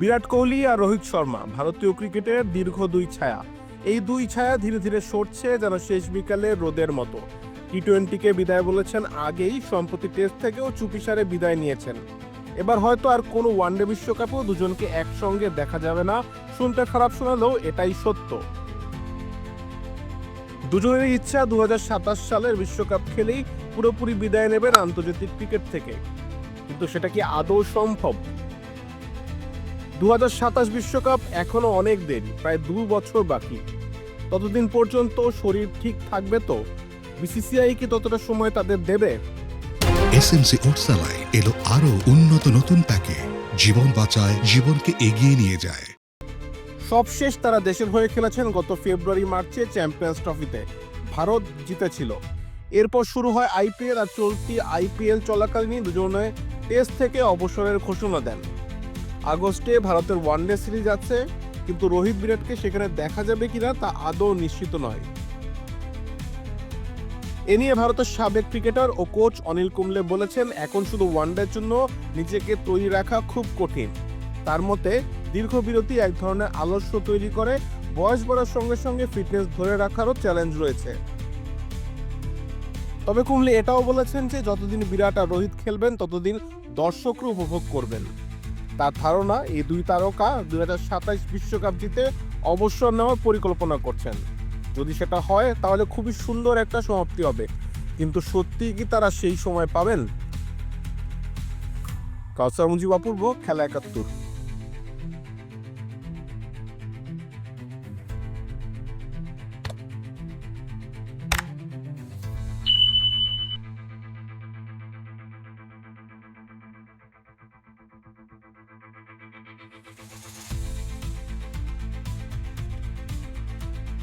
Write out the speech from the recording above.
বিরাট কোহলি আর রোহিত শর্মা, ভারতীয় ক্রিকেটের দীর্ঘ দুই ছায়া। এই দুই ছায়া ধীরে ধীরে সরছে যেন শেষ বিকালে রোদের মতো। টি টোয়েন্টিকে বিদায় বলেছেন আগেই, সম্প্রতি টেস্ট থেকেও চুপিসারে বিদায় নিয়েছেন। এবার হয়তো আর কোনো ওয়ানডে বিশ্বকাপেও দুজনকে একসঙ্গে দেখা যাবে না। শুনতে খারাপ শোনালেও এটাই সত্য। দুজনের ইচ্ছা দু হাজার সাতাশ সালের বিশ্বকাপ খেলেই পুরোপুরি বিদায় নেবেন আন্তর্জাতিক ক্রিকেট থেকে। কিন্তু সেটা কি আদৌ সম্ভব? দু বিশ্বকাপ এখনও অনেক দেরি প্রায় দু বছর বাকি। ততদিন পর্যন্ত শরীর ঠিক থাকবে তো? বিসিসিআই কি ততটা সময় তাদের দেবে? এসএমসি ওটসালাই এলো আরও উন্নত নতুন প্যাকে। জীবন বাঁচায় জীবনকে এগিয়ে নিয়ে যায়। সবশেষ তারা দেশের হয়ে খেলেছেন গত ফেব্রুয়ারি মার্চে চ্যাম্পিয়ন্স ট্রফিতে। ভারত জিতেছিল। এরপর শুরু হয় আইপিএল আর চলতি আইপিএল চলাকালীনই দুজনে টেস্ট থেকে অবসরের ঘোষণা দেন। আগস্টে ভারতের ওয়ানডে সিরিজ আছে, কিন্তু রোহিত বিরাটকে সেখানে দেখা যাবে কিনা তা আদৌ নিশ্চিত নয়। এ নিয়ে ভারতের সাবেক ক্রিকেটার ও কোচ অনিল কুম্বলে বলেছেন, এখন শুধু ওয়ানডের জন্য নিজেকে তৈরি রাখা খুব কঠিন। তার মতে, দীর্ঘ বিরতি এক ধরনের আলস্য তৈরি করে, বয়স বাড়ার সঙ্গে সঙ্গে ফিটনেস ধরে রাখারও চ্যালেঞ্জ রয়েছে। তবে কুমলি এটাও বলেছেন যে, যতদিন বিরাট আর রোহিত খেলবেন, ততদিন দর্শকরা উপভোগ করবেন। তার ধারণা এই দুই তারকা দুই বিশ্বকাপ জিতে অবসর নেওয়ার পরিকল্পনা করছেন। যদি সেটা হয়, তাহলে খুবই সুন্দর একটা সমাপ্তি হবে। কিন্তু সত্যি কি তারা সেই সময় পাবেন? কাউসার মুজিব অপূর্ব, খেলা একাত্তর।